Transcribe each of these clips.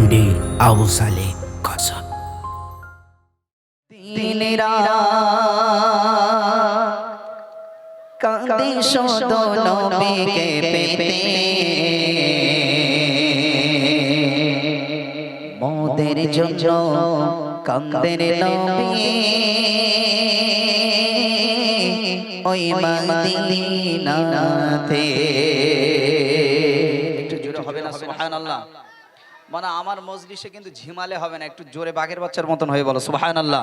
MD Abu সালে কাসাব দিনেরা কাঁদে শত নবীকে পেতে মোদের জন্য কান্দের নবী। ওই মদিনাতে একটু জোরে হবে না। সুবহানাল্লাহ। মানে আমার মজলিসে কিন্তু ঝিমালে হবে না, একটু জোরে বাঘের বাচ্চার মতন হয়ে বলো, সুবহানাল্লাহ।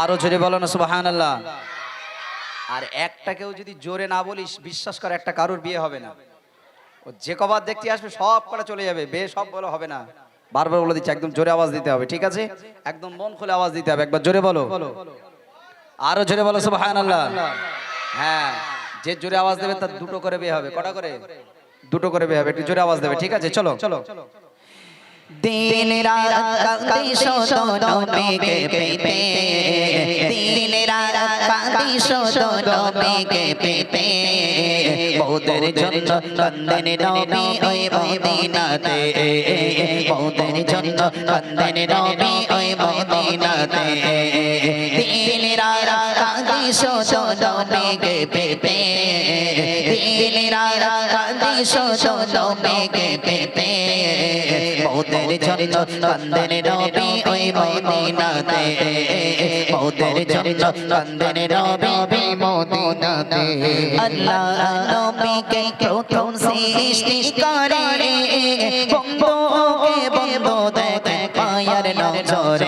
আরও জোরে বলো না, সুবহানাল্লাহ। আর একটাকেও যদি জোরে না বলিস, বিশ্বাস করে, একটা কারোর বিয়ে হবে না। ও যে কবার দেখতে আসবে, সব কটা চলে যাবে, বে সব বলে হবে না। বারবার বলে দিচ্ছি, একদম জোরে আওয়াজ দিতে হবে, ঠিক আছে? একদম মন খুলে আওয়াজ দিতে হবে, একবার জোরে বলো। আরও জোরে বলো, সুবহানাল্লাহ। হ্যাঁ যে জোরে আওয়াজ দেবে, তার দুটো করে বিয়ে হবে, কটা করে? দুটো করে বিয়ে হবে, একটু জোরে আওয়াজ দেবে, ঠিক আছে? চলো চলো। দিন রাত কাঁদি শত নবীকে পেতে দিন রাত কাঁদি শত নবীকে পেতে বৌদের জন্য কান্দেন নবী ওই মদিনাতে। বৌদের জন্য কান্দেন নবী ওই মদিনাতে দিন রাত কাঁদি শত নবীকে পেতে দিন রাত কাঁদি শত নবীকে পেতে বৌদের জন্য কান্দেন নবী ওই মদিনাতে বৌদের জন্য কান্দেন নবী মদিনাতে আল্লাহ নবীকে প্রথম সৃষ্টি করে বন্ধুকে বন্ধু দেখে পায়ার নজরে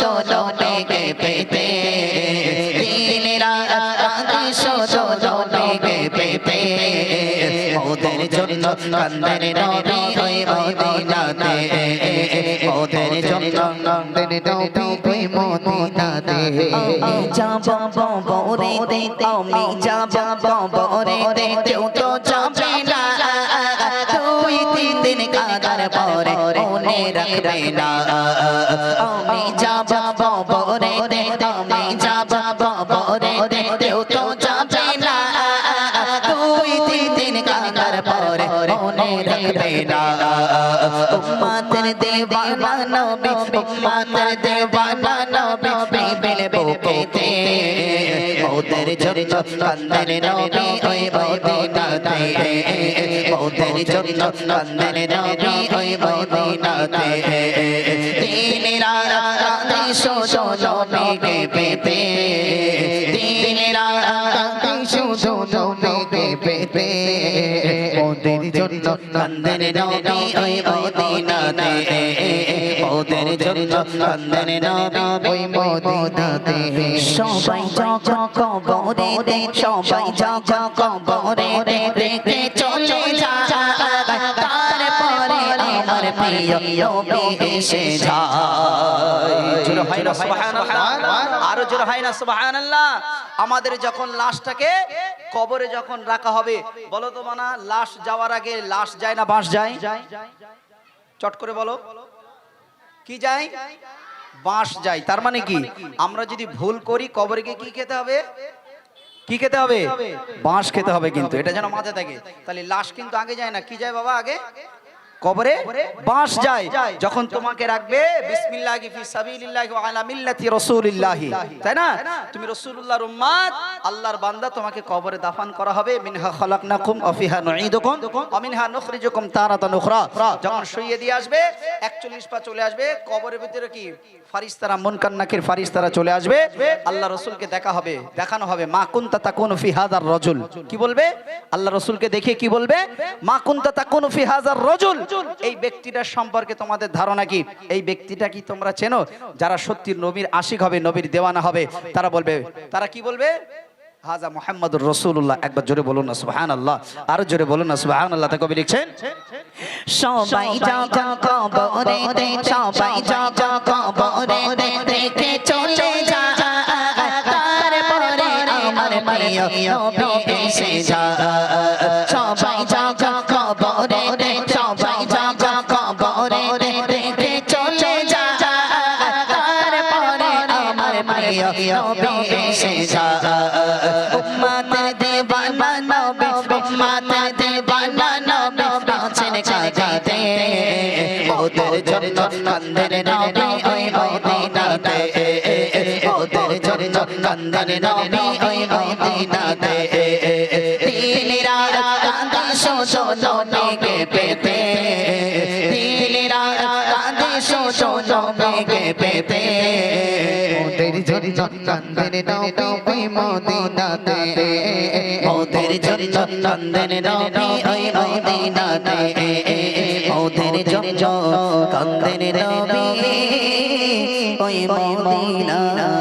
কান্দেন নবী ওই মদিনাতে ওদের জন্য কান্দেন নবী ওই মদিনাতে আমি যাব বরে দে আমি যাব বরে দে কেউ তো যাবে না দুই তিন দিন কাদার পরে মনে রাখবে না আমি যাব বরে দে আমি যাব বরে দে কেউ তো মনে না উম্মাতের দেওয়ানা নবী, উম্মাতের দেওয়ানা নবী বিবিল বুকেতে। ওদের জন্য কান্দেন নবী ওই মদিনাতে। ওদের জন্য কান্দেন নবী ওই মদিনাতে। দিন রাত কাঁদে শোষো নবীকে পেতে। দিন রাত কাঁদে শোষো জন্য কান্দেন নবী ওই মদিনাতে। ওদের জন্য কান্দেন নবী ওই মদিনাতে। সবাই যখন কবরে সবাই যখন কবরে দেখে চলে যায় তারপরে আমার প্রিয় নবী এসে যায়। জোরে হয় না সুবহানাল্লাহ। আরও জোরে হয় না সুবহানাল্লাহ। আমাদের যখন লাশটাকে কবরে যখন রাখা হবে, বলো তো মানা, লাশ যাওয়ার আগে লাশ যায় না, বাঁশ যায়? চট করে বলো। কি যায়? বাঁশ যায়। তার মানে কি? আমরা যদি ভুল করি, কবরে গিয়ে কি খেতে হবে? কি খেতে হবে? বাঁশ খেতে হবে কিন্তু। এটা যেন মাথায় থাকে। তাহলে লাশ কিন্তু আগে যায় না। কি যায় বাবা আগে? কবরে বাঁশ যায়। যখন তোমাকে রাখবে বিসমিল্লাহি ফি সাবিলিল্লাহি ওয়া আলা মিল্লাতি রাসূলিল্লাহি। তাই না? তুমি রাসূলুল্লাহর উম্মত আল্লাহর বান্দা তোমাকে কবরে দাফন করা হবে। মিনহা খালাকনাকুম ওয়া ফিহা নুঈদুকুম ওয়া মিনহা নুখরিজুকুম তারাতান উখরা। যখন শুইয়ে দিয়ে আসবে 41 পা চলে আসবে কবরের ভিতরে কি? ফারিস্তারা মুনকার নাকির ফারিস্তারা চলে আসবে। আল্লাহ রাসূলকে দেখা হবে দেখানো হবে। মা কুনতা তাকুনু ফি হাযার রাজুল। কি বলবে? আল্লাহ রাসূলকে দেখে কি বলবে? মা কুনতা তাকুনু ফি হাযার রাজুল। এই ব্যক্তিটার সম্পর্কে তোমাদের ধারণা কি? এই ব্যক্তিটা কি তোমরা চেনো? যারা সত্যির নবীর আশিক হবে, নবীর দেওয়ানা হবে, তারা বলবে, তারা কি বলবে? হাজা মোহাম্মদুর রসুল্লাহ একবার জোরে বলুন না সুবাহান আল্লাহ আরও জোরে বলুন না সুবাহান আল্লাহ তা কবি লিখছেন? সবাই ওদের নবী ওই মদিনাতে। দিনেরা কাঁদে শোষো নবীকে পেতে। দিনেরা কাঁদে শোষো নবীকে পেতে। ওদের জন্য কান্দের নবী মদিনাতে। ওদের জন্য কান্দের নবী ওই মদিনাতে। ওদের জন্য কান্দের নবী ওই মদিনাতে।